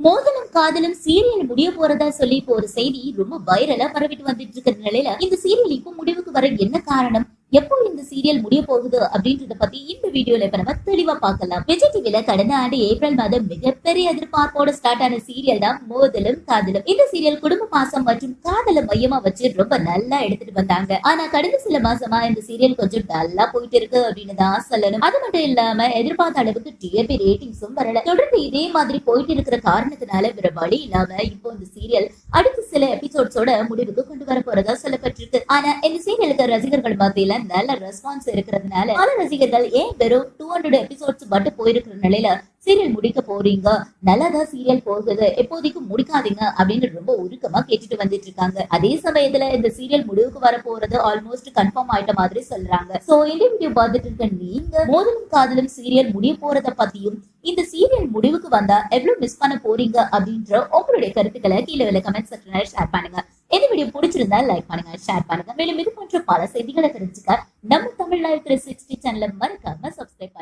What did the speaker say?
மோதலும் காதலும் சீரியல் முடிய போறதா சொல்லி இப்போ ஒரு செய்தி ரொம்ப வைரலா பரவிட்டு வந்துட்டு இருக்கிற நிலையில இந்த சீரியல் இப்போ முடிவுக்கு வர என்ன காரணம்? எப்போ இந்த சீரியல் முடிய போகுது அப்படின்றத பத்தி இந்த வீடியோல இப்ப நம்ம தெளிவா பார்க்கலாம். விஜய் டிவில கடந்த ஆண்டு ஏப்ரல் மாதம் மிகப்பெரிய எதிர்பார்ப்போட ஸ்டார்ட் ஆன சீரியல் தான் மோதலும் காதலும். இந்த சீரியல் குடும்ப பாசம் மற்றும் காதலை மையமா வச்சு ரொம்ப நல்லா எடுத்துட்டு வந்தாங்க. ஆனா கடந்த சில மாசமா இந்த சீரியல் கொஞ்சம் டல்லா போயிட்டு இருக்கு அப்படின்னு தான் சொல்லணும். அது மட்டும் இல்லாம எதிர்பார்த்த அளவுக்கு டிஆர்பி ரேட்டிங்ஸும் வரல. தொடர்ந்து இதே மாதிரி போயிட்டு இருக்கிற காரணத்தினால வேற வழி இல்லாம இப்போ இந்த சீரியல் அடுத்த சில எபிசோட்ஸோட முடிவுக்கு கொண்டு வர போறதா சொல்லப்பட்டிருக்கு. ஆனா இந்த சீரியலுக்கு ரசிகர்கள் மத்தியில நல்ல ரெஸ்பான்ஸ் இருக்கிறதுனால பல ரசிகர்கள் ஏன் வெறும் டூ ஹண்ட்ரட் எபிசோட்ஸ் மட்டும் போயிருக்கிற நிலையில சீரியல் முடிக்க போறீங்க? நல்லதா சீரியல் போகுது. எப்போதைக்கும் முடிக்காதீங்க அப்படின்னு ரொம்ப உருக்கமா கேட்டுட்டு வந்துட்டு இருக்காங்க. அதே சமயத்துல இந்த சீரியல் முடிவுக்கு வர போறது ஆல்மோஸ்ட் கன்ஃபார்ம் ஆயிட்ட மாதிரி சொல்றாங்க. சோ இந்த வீடியோ பார்த்துட்டு இருக்க நீங்க மோதலும் காதலும் சீரியல் முடிய போறத பத்தியும் இந்த சீரியல் முடிவுக்கு வந்தா எவ்வளவு மிஸ் பண்ண போறீங்க அப்படின்ற உங்களுடைய கருத்துக்களை கீழே உள்ள கமெண்ட் செக்ஷன்ல ஷேர் பண்ணுங்க. இந்த வீடியோ பிடிச்சிருந்தா லைக் பண்ணுங்க ஷேர் பண்ணுங்க. மேலும் இது போன்ற பல செய்திகளை தெரிஞ்சுக்க நம்ம தமிழ் லைவ் த்ரீ சிக்ஸ்டி சேனலை மறக்காம சப்ஸ்கிரைப்